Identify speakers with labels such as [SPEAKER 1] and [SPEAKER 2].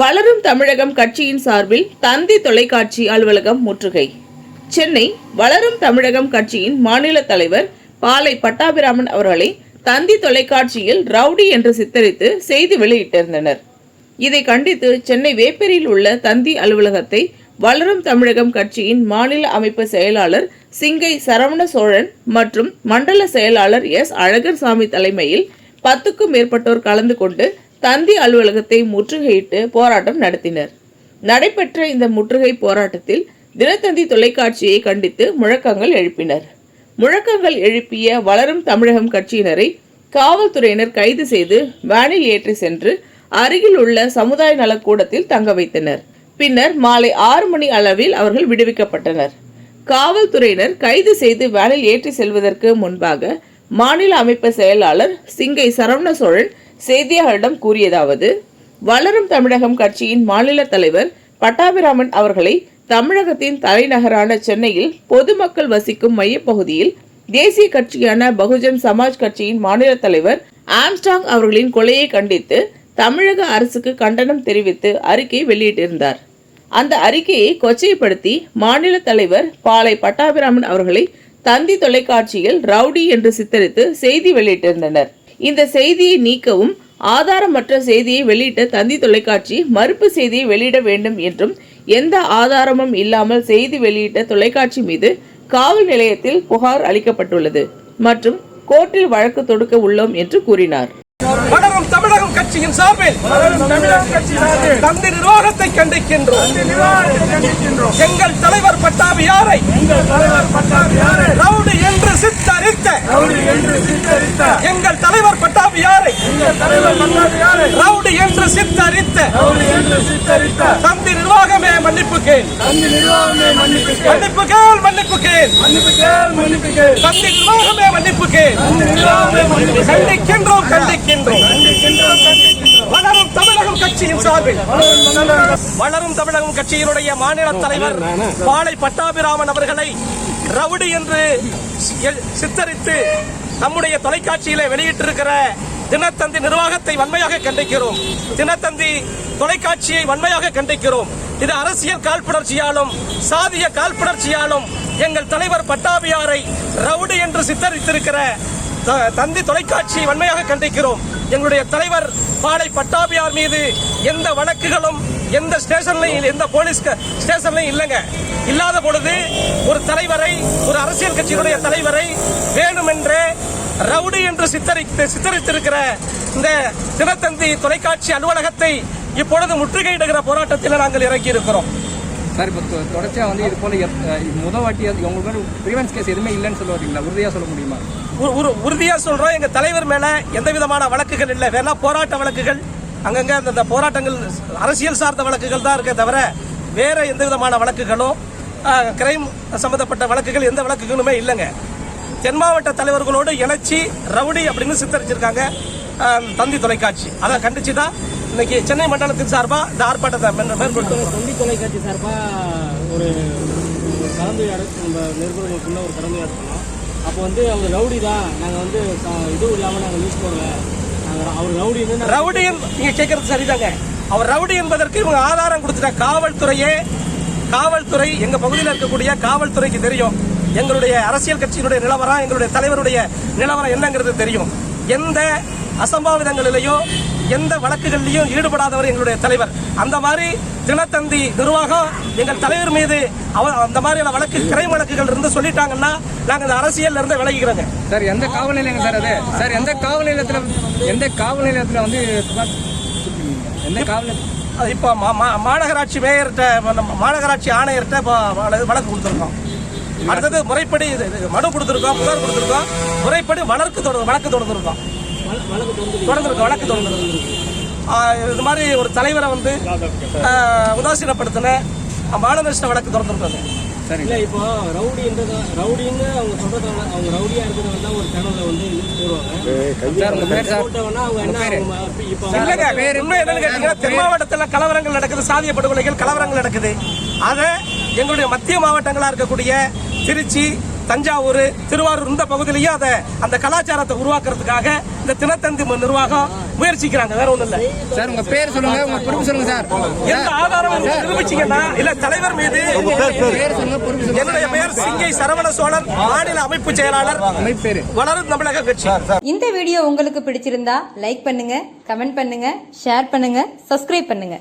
[SPEAKER 1] வளரும் தமிழகம் கட்சியின் சார்பில் தந்தி தொலைக்காட்சி அலுவலகம் முற்றுகை. சென்னை வளரும் தமிழகம் கட்சியின் மாநில தலைவர் பாலை பட்டாபிராமன் அவர்களை தந்தி தொலைக்காட்சியில் ரவுடி என்று சித்தரித்து செய்தி வெளியிட்டிருந்தனர். இதை கண்டித்து சென்னை வேப்பேரியில் உள்ள தந்தி அலுவலகத்தை வளரும் தமிழகம் கட்சியின் மாநில அமைப்பு செயலாளர் சிங்கை சரவண சோழன் மற்றும் மண்டல செயலாளர் எஸ் அழகர்சாமி தலைமையில் பத்துக்கும் மேற்பட்டோர் கலந்து கொண்டு தந்தி அலுவலகத்தை முற்றுகையிட்டு போராட்டம் நடத்தினர். நடைபெற்ற இந்த முற்றுகை போராட்டத்தில் தினத்தந்தி தொலைக்காட்சியை கண்டித்து முழக்கங்கள் எழுப்பினர். முழக்கங்கள் எழுப்பிய வளரும் தமிழகம் கட்சியினரை காவல்துறையினர் கைது செய்து வேனில் ஏற்றி சென்று அருகில் உள்ள சமுதாய நலக்கூடத்தில் தங்க வைத்தனர். பின்னர் மாலை ஆறு மணி அளவில் அவர்கள் விடுவிக்கப்பட்டனர். காவல்துறையினர் கைது செய்து வேனில் ஏற்றி செல்வதற்கு முன்பாக மாநில அமைப்பு செயலாளர் சிங்கை சரவண சோழன் செய்தியாளரிடம் கூறியதாவது வளரும் தமிழகம் கட்சியின் மாநில தலைவர் பட்டாபிராமன் அவர்களை தமிழகத்தின் தலைநகரான சென்னையில் பொதுமக்கள் வசிக்கும் மையப்பகுதியில் தேசிய கட்சியான பகுஜன் சமாஜ் கட்சியின் மாநில தலைவர் ஆம்ஸ்டாங் அவர்களின் கொலையை கண்டித்து தமிழக அரசுக்கு கண்டனம் தெரிவித்து அறிக்கை வெளியிட்டிருந்தார். அந்த அறிக்கையை கொச்சைப்படுத்தி மாநில தலைவர் பாலை பட்டாபிராமன் அவர்களை தந்தி தொலைக்காட்சியில் ரவுடி என்று சித்தரித்து செய்தி வெளியிட்டிருந்தனர். இந்த செய்தியை நீக்கவும் ஆதாரமற்ற செய்தியை வெளியிட்ட தந்தி தொலைக்காட்சி மறுப்பு செய்தியை வெளியிட வேண்டும் என்றும் எந்த ஆதாரமும் இல்லாமல் செய்தி வெளியிட்ட தொலைக்காட்சி மீது காவல் நிலையத்தில் புகார் அளிக்கப்பட்டுள்ளது மற்றும் கோர்ட்டில் வழக்கு தொடுக்க உள்ளோம் என்று கூறினார்.
[SPEAKER 2] வளரும் தமிழகம் கட்சியின் சார்பில் தந்தி நிர்வாகத்தை கண்டிக்கின்றோம். எங்கள் தலைவர் பட்டாபியாரை ரவுடி என்று சித்தரித்த எங்கள் தலைவர் பட்டாபியாரை ரவுடி என்று சித்தரித்த தந்தி நிர்வாகமே மன்னிப்பு கேள் மன்னிப்பு கேள் மன்னிப்பு கேள் தந்தி நிர்வாகமே மன்னிப்பு கேள் கண்டிக்கின்றோம் கண்டிக்கின்றோம். வளரும் தமிழகம் கட்சியின் சார்பில். வளரும் தமிழகம். கட்சியினுடைய மாநில தலைவர் பாலை பட்டாபிராமன் அவர்களை ரவுடி என்று சித்தரித்து நம்முடைய தொலைக்காட்சியிலே வெளியிட்டிருக்கிற தினத்தந்தி நிர்வாகத்தை வன்மையாக கண்டிக்கிறோம். தினத்தந்தி தொலைக்காட்சியை வன்மையாக கண்டிக்கிறோம். இது அரசியல் காழ்ப்புணர்ச்சியாலும் சாதிய காழ்ப்புணர்ச்சியாலும் எங்கள் தலைவர் பட்டாபியாரை ரவுடி என்று சித்தரித்திருக்கிற த- தந்தி தொலைக்காட்சியை வன்மையாக கண்டிக்கிறோம். எங்களுடைய தலைவர் பாலை பட்டாபியார் மீது எந்த வழக்குகளும் எந்த ஸ்டேஷன்லையும் எந்த போலீஸ் ஸ்டேஷன்லையும் இல்லைங்க. இல்லாத பொழுது ஒரு தலைவரை ஒரு அரசியல் கட்சியினுடைய தலைவரை வேணுமென்றே ரவுடி என்று சித்தரித்து சித்தரித்திருக்கிற இந்த தினத்தந்தி தொலைக்காட்சி அலுவலகத்தை இப்பொழுது முற்றுகையிடுகிற போராட்டத்தில் நாங்கள் இறங்கி இருக்கிறோம்
[SPEAKER 3] சார் இப்போ தொ- தொடர்ச்சியா வந்து இது போல எத்- அஹ் இது முத வாட்டி உங்களுக்கு ப்ரிவென்ஸ் கேஸ் எதுவுமே இல்லைன்னு சொல்ல வரீங்களா உறுதியா சொல்ல முடியுமா?
[SPEAKER 2] உ- உறு- உறுதியா சொல்றோம். எங்க தலைவர் மேல எந்த விதமான வழக்குகள் இல்லை. வேணா போராட்ட வழக்குகள் அங்கங்க அந்த அந்த போராட்டங்கள் அரசியல் சார்ந்த வழக்குகள் தான் இருக்கே தவிர வேற எந்த விதமான வழக்குகளும் கிரைம் சம்பந்தப்பட்ட வழக்குகள் எந்த வழக்குகளுமே இல்லைங்க. தென் மாவட்ட தலைவர்களோடு இணைச்சி ரவுடி அப்படின்னு சித்தரிச்சிருக்காங்க. தந்தி தொலைக்காட்சி. அதை கண்டிச்சு தான் இன்னைக்கு சென்னை மண்டலத்தின் சார்பா இந்த ஆர்ப்பாட்டத்தை மேற்கொண்டு
[SPEAKER 4] தொண்டி தொலைக்காட்சி சார்பாக ஒரு கலந்துரையாடல் நம்ம நிருபர்களுக்குள்ள ஒரு கலந்துரையாடல். பண்ணோம் அப்போ வந்து அவங்க ரவுடி தான் நாங்கள் வந்து ச- இது இல்லாமல் நாங்கள் நியூஸ் போடல. நாங்கள் அவர் ரவுடி
[SPEAKER 2] ரவுடி என்ப- நீங்க கேட்கறது சரிதாங்க. அவர் ரவுடி என்பதற்கு இவங்க ஆதாரம் கொடுத்துட்ட காவல்துறையே காவல்துறை எங்க பகுதியில் இருக்கக்கூடிய காவல்துறைக்கு தெரியும். எங்களுடைய அரசியல் கட்சியினுடைய நிலவரம் எங்களுடைய தலைவருடைய நிலவரம் என்னங்கிறது தெரியும். எந்த அசம்பாவிதங்களிலேயோ எந்த வழக்குகளிலையும் ஈடுபடாதவர் எங்களுடைய தலைவர். அந்த மாதிரி தினத்தந்தி நிர்வாகம் எங்கள் தலைவர் மீது அந்த மாதிரியான வழக்கு கிரை வழக்குகள் இருந்து சொல்லிட்டாங்கன்னா நாங்கள் இந்த அரசியல்ல இருந்து விலகிக்கிறோங்க.
[SPEAKER 3] சார் எந்த காவல் நிலையம் சார் அது? சார் எந்த காவல் நிலையத்துல எந்த காவல் நிலையத்துல வந்து? எந்த காவல்
[SPEAKER 2] இப்போ மாநகராட்சி மேயர்கிட்ட மாநகராட்சி ஆணையர்கிட்ட இப்போ வழ- வழக்கு கொடுத்துருக்கோம். அடுத்தது முறைப்படி இது- இது மனு கொடுத்துருக்கோம் புகார் கொடுத்துருக்கோம். முறைப்படி வழக்கு தொடர் வழக்கு தொடர்ந்துருக்கோம். தொடர்ந்துருக்கோம் வழக்கு தொடர்ந்துருக்கோம். இது மாதிரி ஒரு தலைவரை வந்து உதாசீனப்படுத்தின மான வழக்கு வழக்கு தொடர்ந்துருக்காங்க
[SPEAKER 4] இல்லை இப்போ ரவுடின்றது ரவுடின்னு அவங்க சொல்றதால அவங்க ரவுடியாக இருக்கிறது வந்து ஒரு சேனலில் வந்து நியூஸ் போடுவாங்க.
[SPEAKER 3] Sir sir?
[SPEAKER 2] என்னன்னு கேட்டீங்கன்னா தென் மாவட்டத்தில் கலவரங்கள் நடக்குது சாதிய படுகொலைகள் கலவரங்கள் நடக்குது. அதை எங்களுடைய மத்திய மாவட்டங்களா இருக்கக்கூடிய திருச்சி தஞ்சாவூர் திருவாரூர் இந்த பகுதியிலையும் அதை அந்த கலாச்சாரத்தை உருவாக்குறதுக்காக இந்த தினத்தந்தி நிர்வாகம் முயற்சிக்கிறாங்க. வேற ஒண்ணும் இல்ல.
[SPEAKER 3] சார் உங்க பேர் சொல்லுங்க உங்க பொறுப்பு சொல்லுங்க சார்.
[SPEAKER 2] எந்த ஆதாரம் நிரூபிச்சீங்கன்னா இல்ல தலைவர் மீது என்னுடைய பெயர் சிங்கை சரவண சோழன் மாநில அமைப்பு செயலாளர். வளரும் தமிழக கட்சி.
[SPEAKER 5] இந்த வீடியோ உங்களுக்கு பிடிச்சிருந்தா லைக் பண்ணுங்க கமெண்ட் பண்ணுங்க ஷேர் பண்ணுங்க சப்ஸ்கிரைப் பண்ணுங்க.